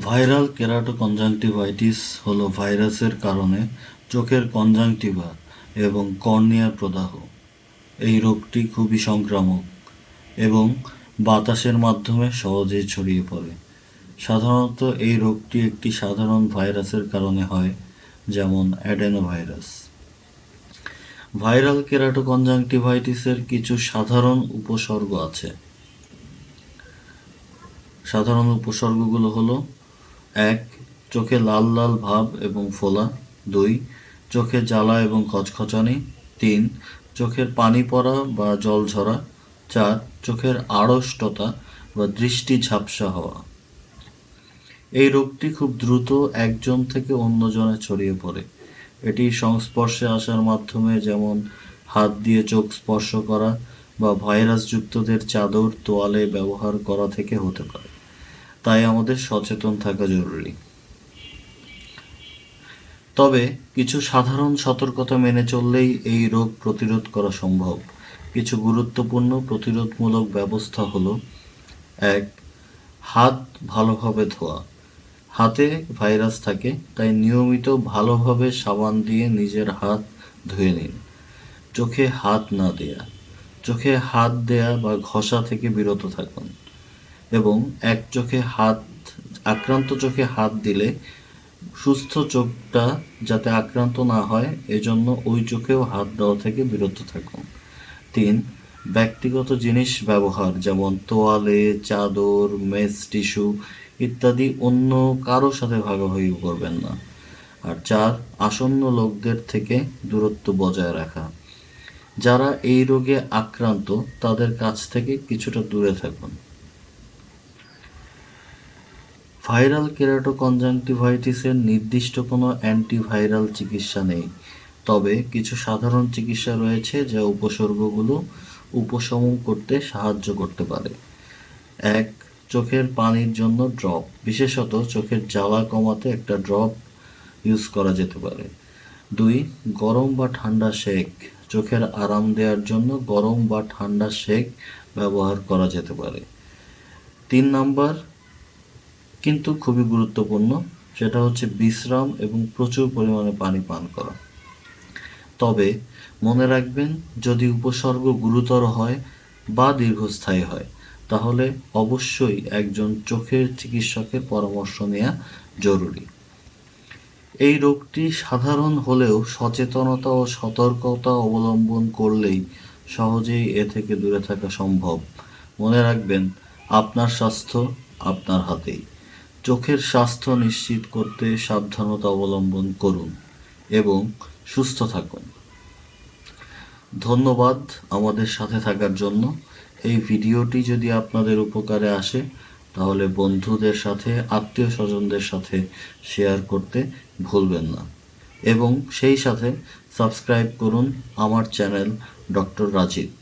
Viral keratoconjunctivitis হলো ভাইরাসের কারণে চোখের কনজাংটিভা এবং কর্নিয়ার প্রদাহ। এই রোগটি খুবই সংক্রামক এবং বাতাসের মাধ্যমে সহজেই ছড়িয়ে পড়ে। সাধারণত এই রোগটি একটি সাধারণ ভাইরাসের কারণে হয়, যেমন অ্যাডেনো ভাইরাস ভাইরাল কেরাটোকনজাংটিভাইটিসের কিছু সাধারণ উপসর্গ আছে। সাধারণ উপসর্গগুলো হলো এক, চোখে লাল লাল ভাব এবং ফোলা। দুই, চোখে জ্বালা এবং খচখচানি। তিন, চোখের পানি পড়া বা জল ঝরা। চার, চোখের আড়ষ্টতা বা দৃষ্টি ঝাপসা হওয়া। এই রোগটি খুব দ্রুত একজন থেকে অন্যজনে ছড়িয়ে পড়ে। এটি সংস্পর্শে আসার মাধ্যমে যেমন হাত দিয়ে চোখ স্পর্শ করা বা ভাইরাসযুক্তদের চাদর, তোয়ালে ব্যবহার করা থেকে হতে পারে। তাই আমাদের সচেতন থাকা জরুরি। তবে কিছু সাধারণ সতর্কতা মেনে চললেই এই রোগ প্রতিরোধ করা সম্ভব। কিছু গুরুত্বপূর্ণ প্রতিরোধমূলক ব্যবস্থা হলো, এক, হাত ভালোভাবে ধোয়া। হাতে ভাইরাস থাকে, তাই নিয়মিত ভালোভাবে সাবান দিয়ে নিজের হাত ধুয়ে নিন। চোখে হাত না দেয়া। চোখে হাত দেয়া বা ঘষা থেকে বিরত থাকুন। এবং এক চোখে হাত, আক্রান্ত চোখে হাত দিলে সুস্থ চোখটা যাতে আক্রান্ত না হয়, এজন্য ওই চোখেও হাত দেওয়া থেকে বিরত থাকুন। তিন, ব্যক্তিগত জিনিস ব্যবহার, যেমন তোয়ালে, চাদর, মেস, টিস্যু ইত্যাদি অন্য কারও সাথে ভাগাভাগি করবেন না। আর চার, আসন্ন লোকদের থেকে দূরত্ব বজায় রাখা। যারা এই রোগে আক্রান্ত, তাদের কাছ থেকে কিছুটা দূরে থাকুন। ভাইরাল কেরাটোকনজাংটিভাইটিসের নির্দিষ্ট কোনো অ্যান্টিভাইরাল চিকিৎসা নেই। তবে কিছু সাধারণ চিকিৎসা রয়েছে যা উপসর্গগুলো উপশম করতে সাহায্য করতে পারে। এক, চোখের পানির জন্য ড্রপ। বিশেষত চোখের জ্বালা কমাতে একটা ড্রপ ইউজ করা যেতে পারে। দুই, গরম বা ঠান্ডা শেক চোখের আরাম দেওয়ার জন্য গরম বা ঠান্ডা শেক ব্যবহার করা যেতে পারে। তিন নাম্বার কিন্তু খুবই গুরুত্বপূর্ণ, সেটা হচ্ছে বিশ্রাম এবং প্রচুর পরিমাণে পানি পান করা। তবে মনে রাখবেন, যদি উপসর্গ গুরুতর হয় বা দীর্ঘস্থায়ী হয়, তাহলে অবশ্যই একজন চোখের চিকিৎসকের পরামর্শ নেওয়া জরুরি। এই রোগটি সাধারণ হলেও সচেতনতা ও সতর্কতা অবলম্বন করলেই সহজেই এ থেকে দূরে থাকা সম্ভব। মনে রাখবেন, আপনার স্বাস্থ্য আপনার হাতেই। চোখের স্বাস্থ্য নিশ্চিত করতে সাবধানতা অবলম্বন করুন এবং সুস্থ থাকুন। ধন্যবাদ আমাদের সাথে থাকার জন্য। এই ভিডিওটি যদি আপনাদের উপকারে আসে, তাহলে বন্ধুদের সাথে আত্মীয় স্বজনদের সাথে শেয়ার করতে ভুলবেন না। এবং সেই সাথে সাবস্ক্রাইব করুন আমার চ্যানেল ডক্টর রাজিত।